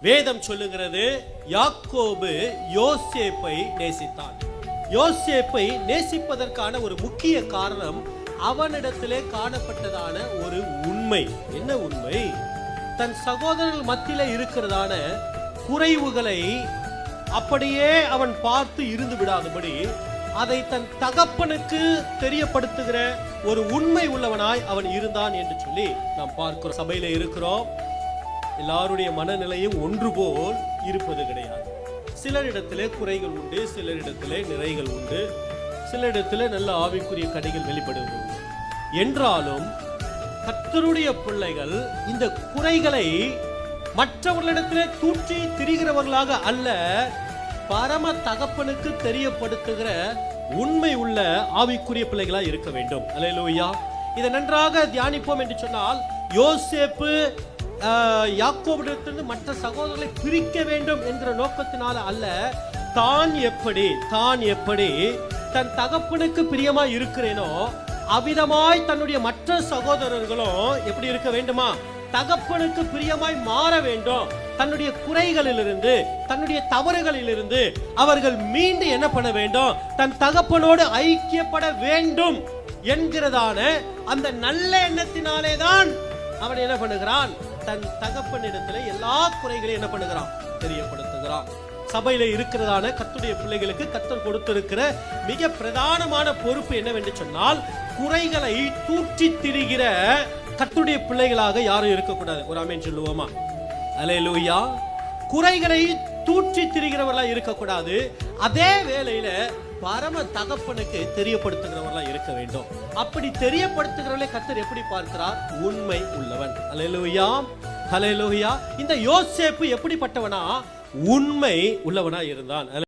வேதம் சொல்லுகிறது யாக்கோபு யோசேப்பை நேசித்தான். யோசேப்பை நேசிப்பதற்கான ஒரு முக்கிய காரணம் அவனிடத்திலே காணப்பட்டதான ஒரு உண்மை. என்ன உண்மை? தன் சகோதரர்கள் மத்தியில இருக்கிறதான குறைவுகளை அப்படியே அவன் பார்த்து இருந்து விடாதபடி அதை தன் தகப்பனுக்கு தெரியப்படுத்துகிற ஒரு உண்மை உள்ளவனாய் அவன் இருந்தான் என்று சொல்லி நாம் பார்க்கிறோம். சபையில இருக்கிறோம். எல்லாருடைய மனநிலையும் ஒன்று போல் இருப்பது கிடையாது. சிலரிடத்திலே குறைகள் உண்டு சிலரிடத்திலே நிறைகள் உண்டு. சிலரிடத்திலே நல்ல ஆவிக்குரிய கடைகள் வெளிப்படுவது என்றாலும் கத்தருடைய பிள்ளைகள் இந்த குறைகளை மற்றவர்களிடத்திலே தூற்றி திரிகிறவர்களாக அல்ல பரம தகப்பனுக்கு தெரியப்படுத்துகிற உண்மை உள்ள ஆவிக்குரிய பிள்ளைகளா இருக்க வேண்டும். அல்லேலூயா. இதை நன்றாக தியானிப்போம் என்று சொன்னால் யோசேப்பு யாக்கோபிடத்திலிருந்து மற்ற சகோதரர்களை பிரிக்க வேண்டும் என்ற நோக்கத்தினால அல்ல தான் எப்படி தான் எப்படி தன் தகப்பனுக்கு பிரியமா இருக்கிறேனோ அவ்விதமாய் தன்னுடைய மற்ற சகோதரர்களும் எப்படி இருக்க வேண்டுமா? தகப்பனுக்கு பிரியமாய் மாற வேண்டும். தன்னுடைய குறைகளிலிருந்து தன்னுடைய தவறுகளிலிருந்து அவர்கள் மீண்டு என்ன பண்ண வேண்டும்? தன் தகப்பனோடு ஐக்கியப்பட வேண்டும் என்கிறதான அந்த நல்ல எண்ணத்தினாலே தான் அவன் என்ன பண்ணுகிறான்? தன் தகப்பனிடத்துல எல்லா குறைகளையும் என்ன பண்ணுகிறான்? தெரியப்படுத்துகிறான். சபையில இருக்கிறதான கத்துடைய பிள்ளைகளுக்கு கத்தர் கொடுத்திருக்கிற மிக பிரதானமான பொறுப்பு என்னவென்று சொன்னால் குறைகளை தூற்றி திரிகிற கத்துடைய பிள்ளைகளாக யாரும் இருக்கக்கூடாது. ஒரு ஆமேன் சொல்லுவோமா? அலையலூயா. குறைகளை தூற்றி திரிகிறவர்களா இருக்கக்கூடாது. அதே வேளையில பரம தகப்பனுக்கு உள்ளவர்களா இருக்க வேண்டும். அப்படி தெரியப்படுத்துகிறவர்களே கத்தர் எப்படி பார்க்கிறார்? உண்மை உள்ளவன். அலையலூயா ஹalleluya. இந்த யோசேப்பு எப்படிப்பட்டவனா? உண்மை உள்ளவனா இருந்தான்.